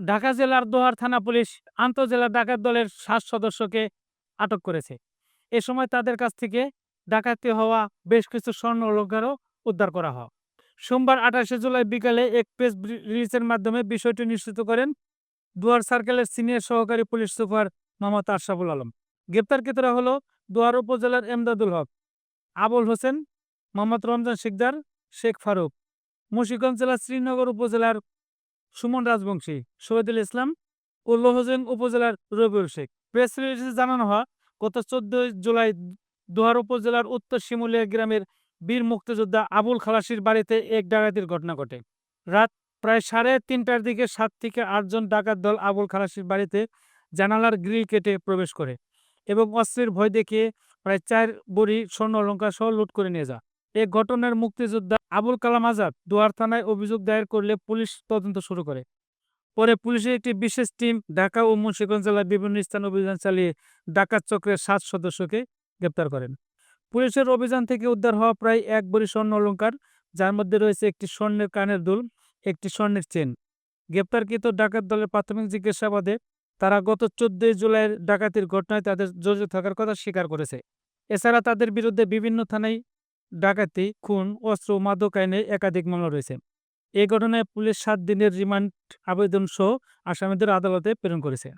ঢাকা জেলার দোহার থানা পুলিশ আন্তজেলা ডাকাত দলের সাত সদস্যকে আটক করেছে। এ সময় তাদের কাছ থেকে ডাকাতি হওয়া বেশ কিছু স্বর্ণ অলঙ্কারও উদ্ধার করা হয়। সোমবার আঠাশে জুলাই বিকালে এক প্রেস রিলিজের মাধ্যমে বিষয়টি নিশ্চিত করেন দুয়ার সার্কেলের সিনিয়র সহকারী পুলিশ সুপার মোহাম্মদ আশরাফুল আলম। গ্রেপ্তারকৃতরা হলো দুয়ার উপজেলার এমদাদুল হক, আবুল হোসেন, মোহাম্মদ রমজান শিকদার, শেখ ফারুক। মুন্সিগঞ্জ জেলার শ্রীনগর উপজেলার সুমন রাজবংশী শহীদুল ইসলাম ও লোহজং উপজেলার রবিউল শেখ। প্রেস রিলিজে জানানো হয়, গত চোদ্দই জুলাই দোহার উপজেলার উত্তর শিমুলিয়া গ্রামের বীর মুক্তিযোদ্ধা আবুল খালাসির বাড়িতে এক ডাকাতির ঘটনা ঘটে। রাত প্রায় সাড়ে তিনটার দিকে সাত থেকে আটজন ডাকাত দল আবুল খালাসির বাড়িতে জানালার গ্রিল কেটে প্রবেশ করে এবং অস্ত্রের ভয় দেখিয়ে প্রায় চার বড়ি স্বর্ণ অলঙ্কার সহ লুট করে নিয়ে যায়। এ ঘটনার মুক্তিযোদ্ধা আবুল কালাম আজাদ দুয়ার থানায় অভিযোগ দায়ের করলে পুলিশ তদন্ত শুরু করে। পরে পুলিশের একটি বিশেষ টিম ঢাকা ও মুন্সিগঞ্জ জেলার বিভিন্ন স্থানে অভিযান চালিয়ে ডাকাত চক্রের সাত সদস্যকে গ্রেপ্তার করেন। পুলিশের অভিযান থেকে উদ্ধার হওয়া প্রায় এক বড়ি স্বর্ণ অলঙ্কার যার মধ্যে রয়েছে একটি স্বর্ণের কানের দুল, একটি স্বর্ণের চেন। গ্রেপ্তারকৃত ডাকাত দলের প্রাথমিক জিজ্ঞাসাবাদে তারা গত চোদ্দই জুলাইয়ের ডাকাতির ঘটনায় তাদের জড়িত থাকার কথা স্বীকার করেছে। এছাড়া তাদের বিরুদ্ধে বিভিন্ন থানায় ডাকাতি, খুন, অস্ত্র, মাদক আইনে একাধিক মামলা রয়েছে। এ ঘটনায় পুলিশ সাত দিনের রিমান্ড আবেদন সহ আসামিদের আদালতে প্রেরণ করেছে।